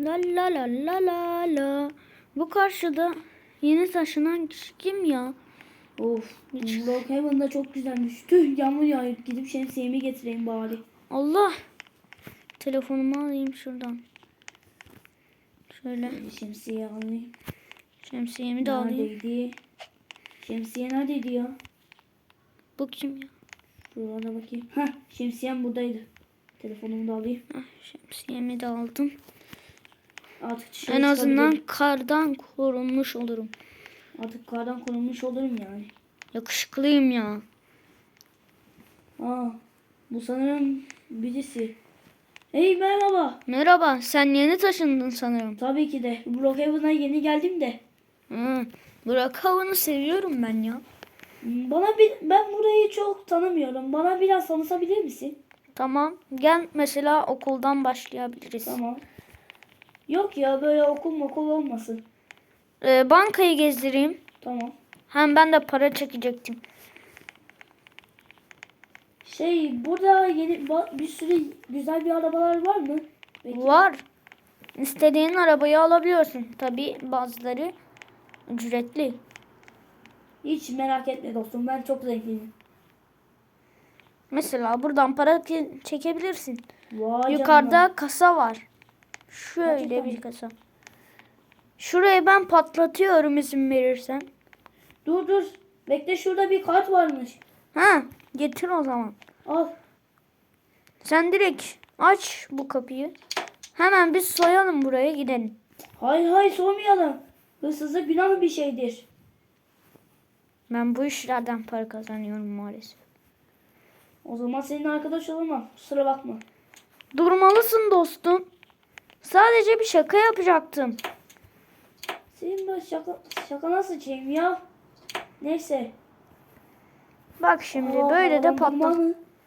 La la la la la la. Bu karşıda yeni taşınan kişi kim ya? Of. Brookhaven da çok güzelmiş. Tüh yağmur yağıyor. Gidip şemsiyemi getireyim bari. Allah. Telefonumu alayım şuradan. Şöyle Şemsiye alayım. şemsiyemi de alayım. Neredeydi? Şemsiye neredeydi ya? Bu kim ya? Şurada bakayım. Heh şemsiyem buradaydı. Telefonumu da alayım. Ah, şemsiyemi de aldım. Artık En azından kardan korunmuş olurum. Artık kardan korunmuş olurum yani. Yakışıklıyım ya. Aa, bu sanırım birisi. Hey merhaba. Merhaba, sen yeni taşındın sanırım. Tabii ki de. Brookhaven'a yeni geldim de. Hı, Burak havanı seviyorum ben ya. Bana bir, ben burayı çok tanımıyorum. Bana biraz tanıtabilir misin? Tamam, gel mesela okuldan başlayabiliriz. Tamam. Yok ya böyle okul okul olmasın. Ee, bankayı gezdireyim. Tamam. Hem ben de para çekecektim. Şey burada yeni bir sürü güzel bir arabalar var mı? Peki. Var. İstediğin arabayı alabiliyorsun. Tabi bazıları ücretli. Hiç merak etme dostum ben çok zenginim. Mesela buradan para ke- çekebilirsin. Vay Yukarıda canına. kasa var. Şöyle bir kasa. Şurayı ben patlatıyorum izin verirsen. Dur dur. Bekle şurada bir kart varmış. Ha, getir o zaman. Al. Sen direkt aç bu kapıyı. Hemen biz soyalım buraya gidelim. Hay hay sormayalım. Hırsızlık günah bir şeydir. Ben bu işlerden para kazanıyorum maalesef. O zaman senin arkadaş olamam. Kusura bakma. Durmalısın dostum. Sadece bir şaka yapacaktım. Senin böyle şaka, şakana sıçayım ya. Neyse. Bak şimdi Aa, böyle de patlat.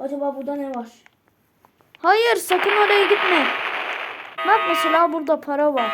Acaba burada ne var? Hayır sakın oraya gitme. Bak mesela burada para var.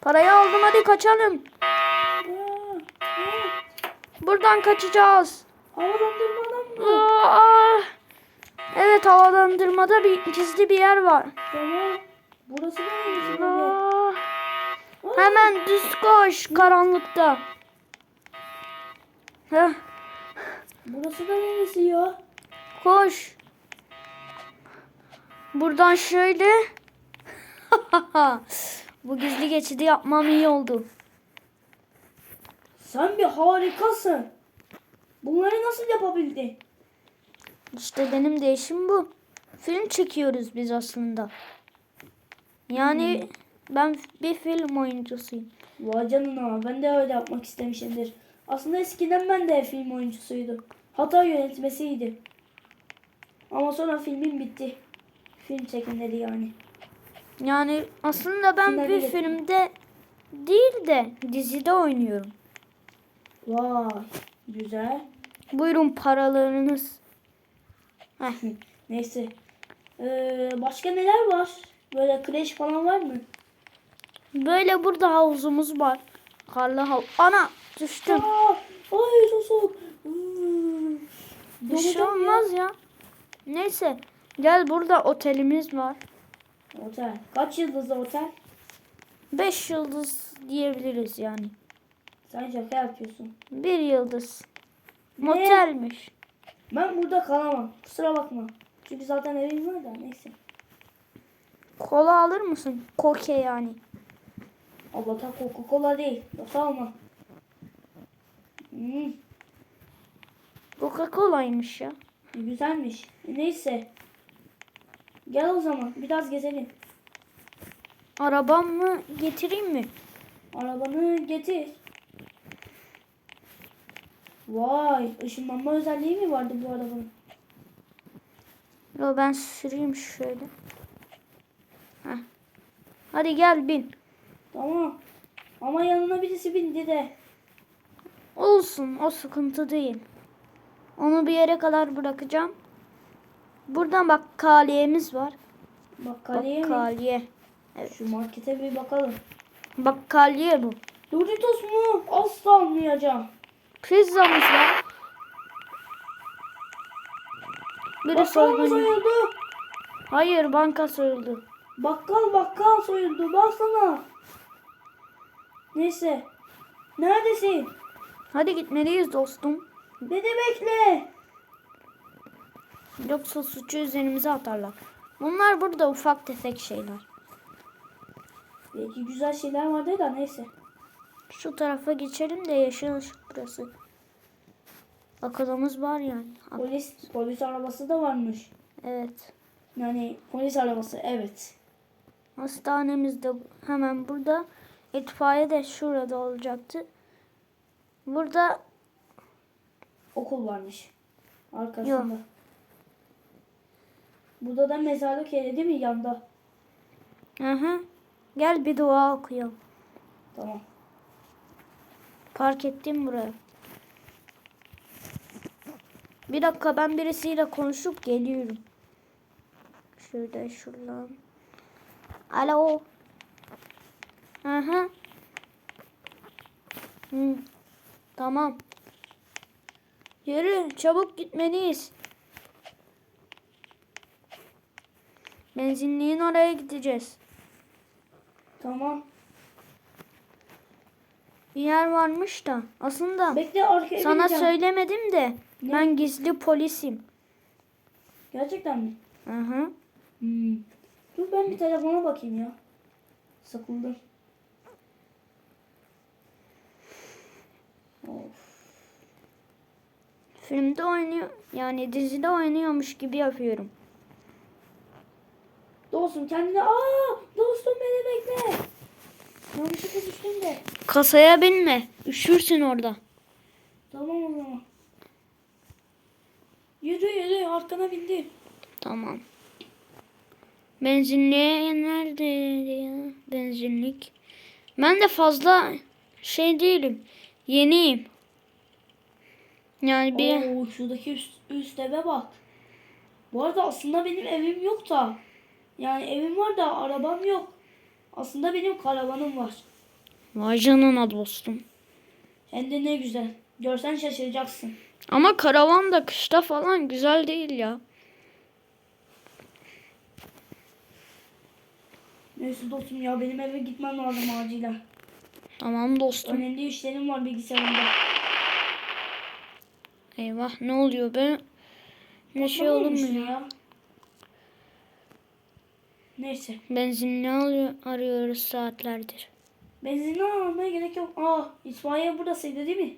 Parayı aldım hadi kaçalım. Buradan kaçacağız. havalandırmadan mı? Aa! Evet havalandırmada bir gizli bir yer var. Tamam. Burası da neymiş böyle? Aa, Hemen düz koş karanlıkta. Heh, Burası da neresi ya? koş. Buradan şöyle. Bu gizli geçidi yapmam iyi oldu. Sen bir harikasın. Bunları nasıl yapabildin? İşte benim de işim bu. Film çekiyoruz biz aslında. Yani ben bir film oyuncusuyum. Vay canına ben de öyle yapmak istemişimdir. Aslında eskiden ben de film oyuncusuydum. Hata yönetmesiydi. Ama sonra filmim bitti. Film çekimleri yani. Yani aslında ben Finali bir getir. filmde değil de dizide oynuyorum. Vay güzel. Buyurun paralarınız. Heh. Neyse. Ee, başka neler var? Böyle kreş falan var mı? Böyle burada havuzumuz var. Karlı havuz. Ana düştüm. Aa, ay çok soğuk. Hmm. Bir şey Donacağım ya. olmaz ya. Neyse. Gel burada otelimiz var. Otel. Kaç yıldızlı otel? 5 yıldız diyebiliriz yani. Sen şaka yapıyorsun. Bir yıldız. Ne? Motelmiş. Ben burada kalamam. Kusura bakma. Çünkü zaten evim var da neyse. Kola alır mısın? Koke yani. Allah'tan Coca-Cola değil. Yoksa alma. Hmm, Coca-Cola'ymış ya. güzelmiş. E, Neyse. Gel o zaman. Biraz gezelim. Arabamı getireyim mi? Arabanı getir. Vay. ışınlanma özelliği mi vardı bu arabanın? Yo ben süreyim şöyle. Heh. Hadi gel bin. Tamam. Ama yanına birisi bindi de. Olsun o sıkıntı değil. Onu bir yere kadar bırakacağım. Buradan bakkaliyemiz var. Bakkaliye mi? Bakkaliye. Evet. Şu markete bir bakalım. Bakkaliye bu. Doritos mu? Asla almayacağım. Pizzamız var. Biri Bakkal mı soygun. soyuldu? Hayır banka soyuldu. Bakkal bakkal soyuldu. Baksana. Neyse. Neredesin? Hadi gitmeliyiz dostum. Beni bekle. Yoksa suçu üzerimize atarlar. Bunlar burada ufak tefek şeyler. Belki güzel şeyler vardı da neyse. Şu tarafa geçelim de yeşil ışık burası. Bakalımız var yani. Polis polis arabası da varmış. Evet. Yani polis arabası evet. Hastanemiz de hemen burada. İtfaiye de şurada olacaktı. Burada Okul varmış. Arkasında. Yok. Burada da mezarlık yeri değil mi yanda? hı hı. Gel bir dua okuyalım. Tamam. Park ettim buraya. Bir dakika ben birisiyle konuşup geliyorum. Şurada şuradan. Alo. Hı hı. Tamam. Yürü çabuk gitmeliyiz. Benzinliğin oraya gideceğiz. Tamam. Bir yer varmış da. Aslında Bekle arkaya sana bineceğim. söylemedim de. Ne? Ben gizli polisim. Gerçekten mi? Hı hı. Hmm. Dur ben bir telefona bakayım ya. Sıkıldım. Of. Filmde oynuyor yani dizide oynuyormuş gibi yapıyorum. Dostum kendine aa dostum beni bekle. Yanlışlıkla düştüm de. Kasaya binme. Üşürsün orada. Tamam o zaman. Yürü yürü arkana bindim. Tamam. Benzinliğe nerede ya? Benzinlik. Ben de fazla şey değilim. Yeniyim. Yani bir Oo şuradaki üst, üst eve bak. Bu arada aslında benim evim yok da. Yani evim var da arabam yok. Aslında benim karavanım var. Vay canına dostum. Hem de ne güzel. Görsen şaşıracaksın. Ama karavan da kışta falan güzel değil ya. Neyse dostum ya benim eve gitmem lazım acilen. Tamam dostum. Önemli işlerim var bilgisayarımda. Eyvah ne oluyor be? Ne şey olur mu olmuşsun ya? Neyse. Benzinli alıyor, arıyoruz saatlerdir. Benzinli almaya gerek yok. Aa itfaiye burasıydı değil mi?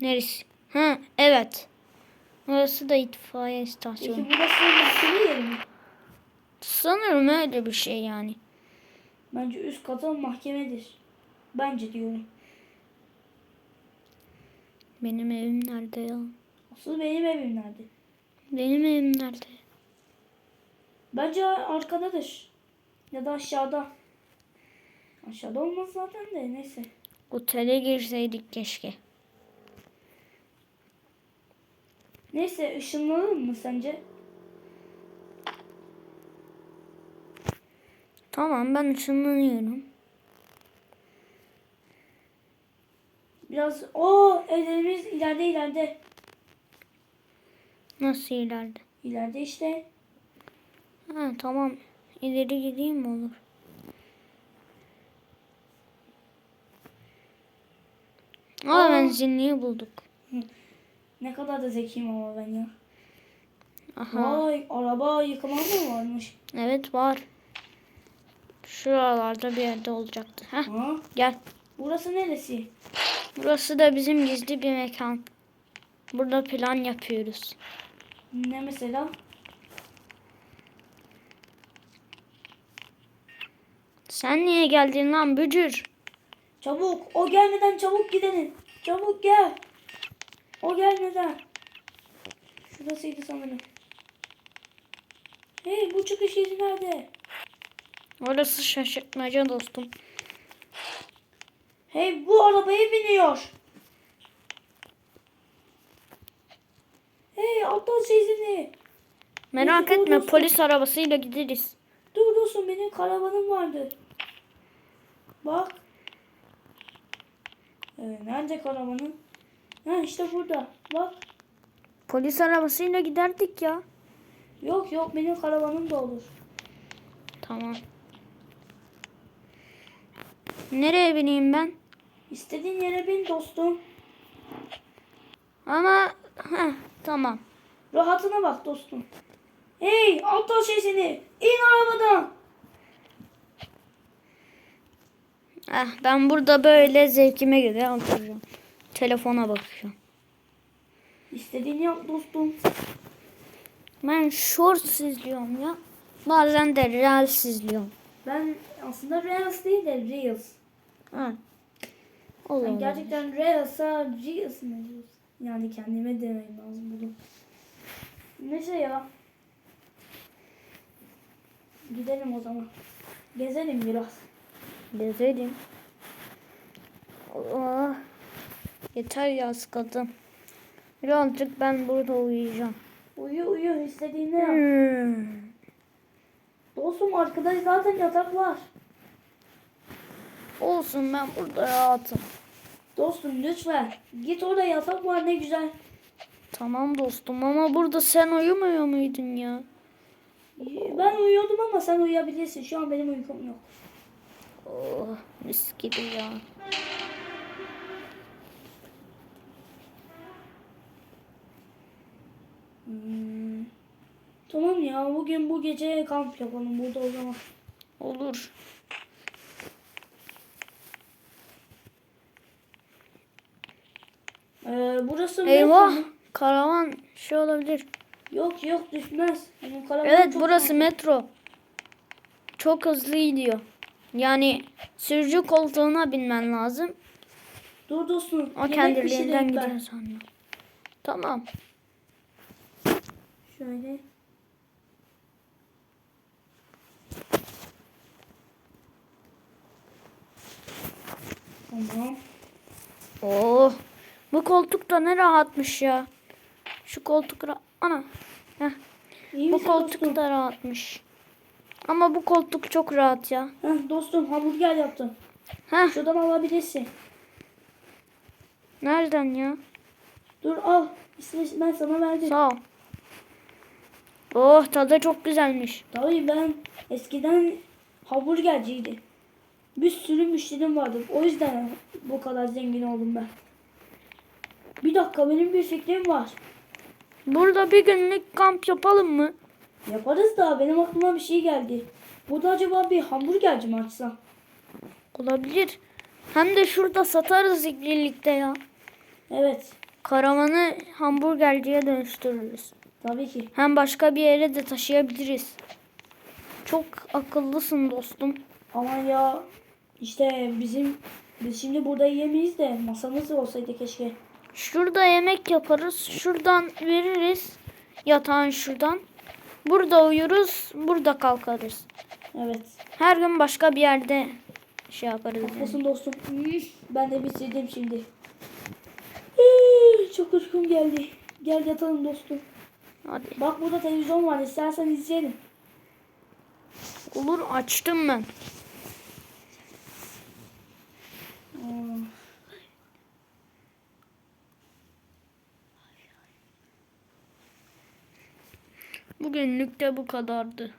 Neresi? Ha evet. Orası da itfaiye istasyonu. Peki burası mahkeme yeri mi? Sanırım öyle bir şey yani. Bence üst katı mahkemedir. Bence diyorum. Benim evim nerede ya? Asıl benim evim nerede? Benim evim nerede? Bence arkadadır. Ya da aşağıda. Aşağıda olmaz zaten de neyse. Otele girseydik keşke. Neyse ışınlanır mı sence? Tamam ben ışınlanıyorum. Biraz o evlerimiz ileride ileride. Nasıl ileride? İleride işte. Ha tamam. İleri gideyim mi olur? Aa Aa. benzinliği bulduk. Ne kadar da zekiyim ama ben ya. Aha. Vay araba yıkama mı varmış? Evet var. Şuralarda bir yerde olacaktı. Heh, Ha? gel. Burası neresi? Burası da bizim gizli bir mekan. Burada plan yapıyoruz. Ne mesela? Sen niye geldin lan bücür? Çabuk o gelmeden çabuk gidelim. Çabuk gel. O gelmeden. Şurasıydı sanırım. Hey bu çıkış yeri nerede? Orası şaşırtmaca dostum. Hey bu arabaya biniyor. Hey aptal şeysini. Merak dur etme dostum. polis arabasıyla gideriz. Dur dostum benim karavanım vardı. Bak. Evet, nerede karavanın? Ha işte burada. Bak. Polis arabasıyla giderdik ya. Yok yok benim karavanım da olur. Tamam. Nereye bineyim ben? İstediğin yere bin dostum. Ama heh, tamam. Rahatına bak dostum. Hey aptal şey seni. İn arabadan. Eh, ben burada böyle zevkime göre oturacağım. Telefona bakacağım. İstediğini yap dostum. Ben shorts izliyorum ya. Bazen de reels izliyorum. Ben aslında Reels değil de Reels. Ha. Olur. Ben gerçekten Reels'a Reels mi diyorsun? Yani kendime demem lazım bunu. Neyse ya. Gidelim o zaman. Gezelim biraz. Gezelim. Allah. Yeter ya sıkıldım. Birazcık ben burada uyuyacağım. Uyu uyu istediğini yap. Hmm. Dostum arkada zaten yatak var. Olsun ben burada rahatım. Dostum lütfen. Git orada yatak var ne güzel. Tamam dostum ama burada sen uyumuyor muydun ya? Ben uyuyordum ama sen uyuyabilirsin. Şu an benim uykum yok. Oh mis gibi ya. Hmm. Tamam ya bugün bu gece kamp yapalım burada o zaman. Olur. Ee, burası metro Eyvah. mu? Karavan şey olabilir. Yok yok düşmez. Benim karavanım Evet burası farklı. metro. Çok hızlı gidiyor. Yani sürücü koltuğuna binmen lazım. Dur dostum. O kendiliğinden pişireyim gidiyor sanıyorum. Tamam. Şöyle. Tamam. Oh. Bu koltuk da ne rahatmış ya. Şu koltuk ra- ana. Heh, İyi bu koltuk dostum? da rahatmış. Ama bu koltuk çok rahat ya. Heh, dostum hamburger yaptım. Heh, Şuradan alabilirsin. nereden ya? Dur al. Ben sana verdim. Sağ ol. Oh tadı çok güzelmiş. Tabii ben eskiden hamburgerciydim. Bir sürü müşterim vardı. O yüzden bu kadar zengin oldum ben. Bir dakika benim bir fikrim var. Burada bir günlük kamp yapalım mı? Yaparız da benim aklıma bir şey geldi. Burada acaba bir hamburgerci mi açsam? Olabilir. Hem de şurada satarız birlikte ya. Evet. Karavanı hamburgerciye dönüştürürüz. Tabii ki. Hem başka bir yere de taşıyabiliriz. Çok akıllısın dostum. Ama ya işte bizim biz şimdi burada yiyemeyiz de masamız olsaydı keşke. Şurada yemek yaparız. Şuradan veririz. Yatağın şuradan. Burada uyuruz. Burada kalkarız. Evet. Her gün başka bir yerde şey yaparız. yani. Haklısın dostum. Üf, Ben de bitirdim şimdi. Çok uykum geldi. Gel yatalım dostum. Hadi. Bak burada televizyon var. İstersen izleyelim. Olur açtım ben. Bugünlük de bu kadardı.